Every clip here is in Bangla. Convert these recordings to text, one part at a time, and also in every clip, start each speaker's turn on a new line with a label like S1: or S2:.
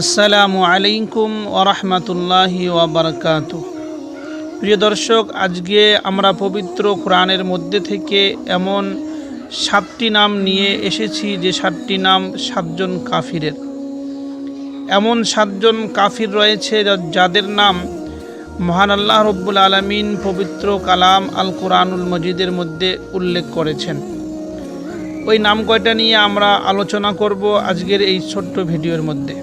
S1: আসসালামু আলাইকুম ওরহমতুল্লাহি ওবরকাত প্রিয় দর্শক, আজকে আমরা পবিত্র কোরআনের মধ্যে থেকে এমন সাতটি নাম নিয়ে এসেছি, যে সাতটি নাম সাতজন কাফিরের। এমন সাতজন কাফির রয়েছে যাদের নাম মহান আল্লাহ রব্বুল আলমিন পবিত্র কালাম আল কোরআনুল মজিদের মধ্যে উল্লেখ করেছেন। ওই নাম কয়টা নিয়ে আমরা আলোচনা করব আজকের এই ছোট্ট ভিডিওর মধ্যে।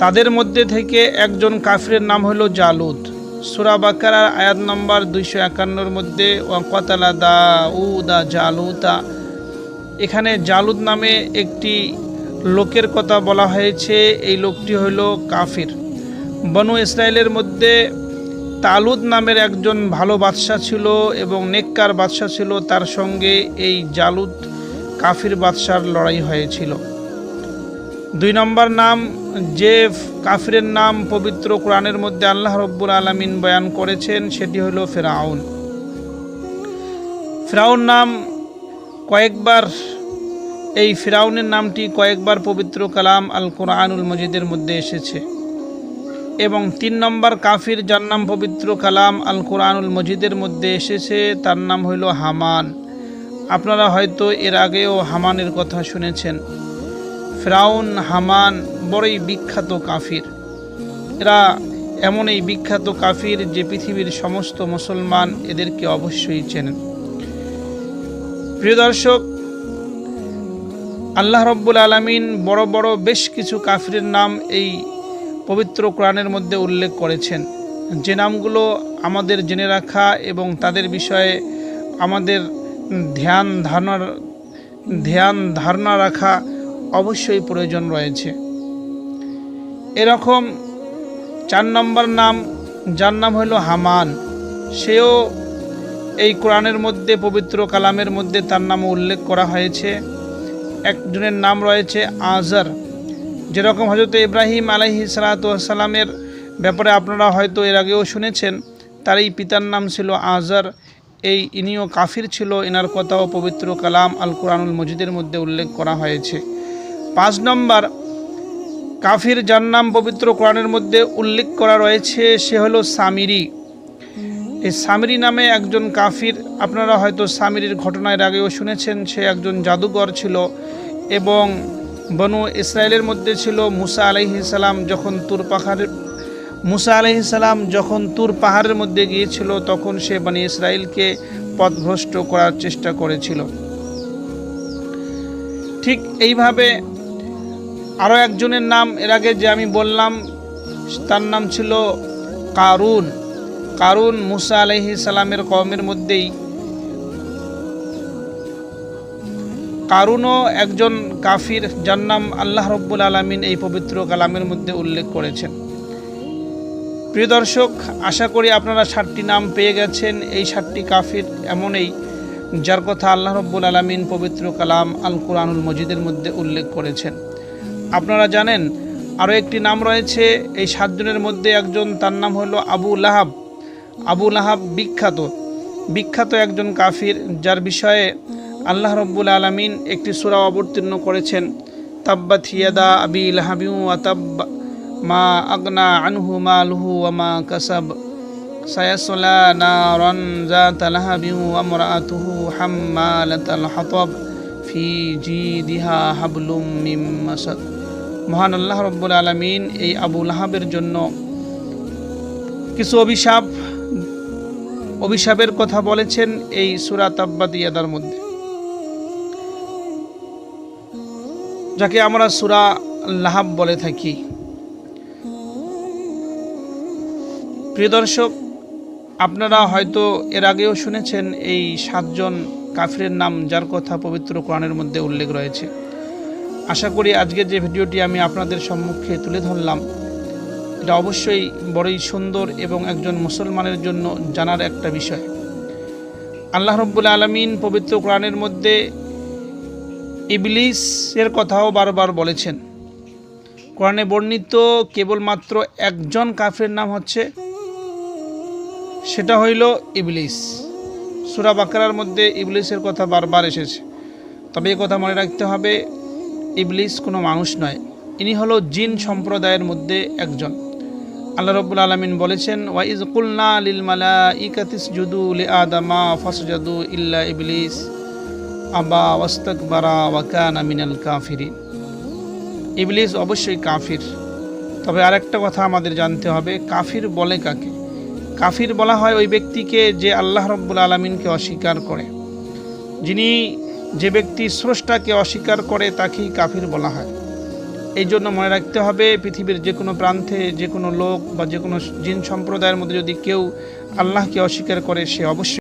S1: তাদের মধ্যে থেকে একজন কাফিরের নাম হলো জালুদ। সুরা বাকারার আয়াত নম্বর দুইশো একান্নর মধ্যে ওয়াকাতালা দা উ দা জালুতা এখানে জালুদ নামে একটি লোকের কথা বলা হয়েছে, এই লোকটি হলো কাফির। বনু ইসরায়েলের মধ্যে তালুদ নামের একজন ভালো বাদশাহ ছিল এবং নেককার বাদশাহ ছিল, তার সঙ্গে এই জালুদ কাফির বাদশার লড়াই হয়েছিল। দুই নম্বর নাম, যে কাফিরের নাম পবিত্র কোরআনের মধ্যে আল্লাহ রব্বুল আলমিন বয়ান করেছেন, সেটি হলো ফেরাউন। ফেরাউন নাম কয়েকবার, এই ফেরাউনের নামটি কয়েকবার পবিত্র কালাম আল কোরআনুল মজিদের মধ্যে এসেছে। এবং তিন নম্বর কাফির যার নাম পবিত্র কালাম আল কোরআনুল মজিদের মধ্যে এসেছে, তার নাম হইল হামান। আপনারা হয়তো এর আগেও হামানের কথা শুনেছেন। ফ্রাউন, হামান বড়ই বিখ্যাত কাফির। এরা এমন এই বিখ্যাত কাফির যে পৃথিবীর সমস্ত মুসলমান এদেরকে অবশ্যই চেনেন। প্রিয় দর্শক, আল্লাহ রব্বুল আলমিন বড় বড় বেশ কিছু কাফিরের নাম এই পবিত্র কোরআনের মধ্যে উল্লেখ করেছেন। যে নামগুলো আমাদের জেনে রাখা এবং তাদের বিষয়ে আমাদের ধ্যান ধারণার, ধ্যান ধারণা রাখা অবশ্যই প্রয়োজন রয়েছে। এরকম চার নম্বর নাম, যার নাম হলো হামান। সেও এই কোরআনের মধ্যে, পবিত্র কালামের মধ্যে তার নাম উল্লেখ করা হয়েছে। একজনের নাম রয়েছে আজার যেরকম হজরত ইব্রাহিম আলাইহি সালাতামের ব্যাপারে আপনারা হয়তো এর আগেও শুনেছেন, তার এই পিতার নাম ছিল আজার এই ইনিও কাফির ছিল, এনার কথাও পবিত্র কালাম আল কোরআনুল মজিদের মধ্যে উল্লেখ করা হয়েছে। পাঁচ নম্বর, কাফির যার নাম পবিত্র কোরআনের মধ্যে উল্লেখ করা রয়েছে, সে হলো সামিরি। এই সামিরি নামে একজন কাফির, আপনারা হয়তো সামিরির ঘটনা এর আগেও শুনেছেন, সে একজন জাদুঘর ছিল এবং বনু ইসরায়েলের মধ্যে ছিল মুসা আলাইহি সালাম যখন তুর পাহাড়ের মুসা আলাইহি সালাম যখন তুর পাহাড়ের মধ্যে গিয়েছিল, তখন সে বনি ইসরায়েলকে পথভ্রষ্ট করার চেষ্টা করেছিল। ঠিক এইভাবে আরও একজনের নাম এর আগে যে আমি বললাম, তার নাম ছিল কারুন। কারুন মুসা আলহি সালামের কমের মধ্যেই। কারুনও একজন কাফির, যার নাম আল্লাহ রব্বুল আলমিন এই পবিত্র কালামের মধ্যে উল্লেখ করেছেন। প্রিয় দর্শক, আশা করি আপনারা ষাটটি নাম পেয়ে গেছেন। এই ষাটটি কাফির এমনই, যার কথা আল্লাহ রব্বুল আলমিন পবিত্র কালাম আল কোরআনুল মজিদের মধ্যে উল্লেখ করেছেন। আপনারা জানেন, আরও একটি নাম রয়েছে, এই সাতজনের মধ্যে একজন, তার নাম হলো আবু লাহাব। আবু লাহাব বিখ্যাত। বিখ্যাত একজন কাফির, যার বিষয়ে আল্লাহ রব্বুল আলমিন একটি সুরা অবতীর্ণ করেছেন, তাব্বাত থিয়াদা আবি লাহাবিউ আতাব্বা মা আগনা আনহু মালহু ওয়ামা কাসাব। সায়াসলা নারন জাত লাহাবিউ আমরাতুহু হাম্মালাতাল হাতাব, ফি জিদিহা হাবলুম মিম মাসাদ। মহান আল্লাহ রব্বুল আলমিন এই আবু লাহাবের জন্য কিছু অভিশাপ, অভিশাপের কথা বলেছেন এই সুরা তাব্বাত ইয়াদার মধ্যে। যাকে আমরা সুরা লাহাব বলে থাকি। প্রিয় দর্শক, আপনারা হয়তো এর আগেও শুনেছেন এই সাতজন কাফিরের নাম যার কথা পবিত্র কোরআনের মধ্যে উল্লেখ রয়েছে। আশা করি আজকের যে ভিডিওটি আমি আপনাদের সম্মুখে তুলে ধরলাম, এটা অবশ্যই বড়ই সুন্দর এবং একজন মুসলমানের জন্য জানার একটা বিষয়। আল্লাহ রব্বুল আলমিন পবিত্র কোরআনের মধ্যে ইবলিসের কথাও বারবার বলেছেন। কোরআনে বর্ণিত কেবলমাত্র একজন কাফের নাম হচ্ছে, সেটা হইল ইবলিস। সুরা বাকারার মধ্যে ইবলিসের কথা বারবার এসেছে। তবে এ কথা মনে রাখতে হবে ইবলিস কোনো মানুষ নয়। ইনি হলো জিন সম্প্রদায়ের মধ্যে একজন। আল্লাহ রব্বুল আলমিন বলেছেন ওয়াইজ কুলনা লিল মালা ইকাতিস জুদু লি আদামা ফসজাদু ইল্লা ইবলিস। আবা ওয়াস্তাক বারা ওয়াকানা মিনাল কাফিরিন। ইবলিস অবশ্যই কাফির। তবে আরেকটা কথা আমাদের জানতে হবে, কাফির বলে কাকে? কাফির বলা হয় ওই ব্যক্তিকে যে আল্লাহ রব্বুল আলমিনকে অস্বীকার করে। যিনি যে ব্যক্তি স্রষ্টাকে অস্বীকার করে তাকেই কাফির বলা হয়। এই জন্য মনে রাখতে হবে, পৃথিবীর যে কোনো প্রান্তে, যে কোনো লোক বা যে কোনো জিন সম্প্রদায়ের মধ্যে যদি কেউ আল্লাহকে অস্বীকার করে, সে অবশ্যই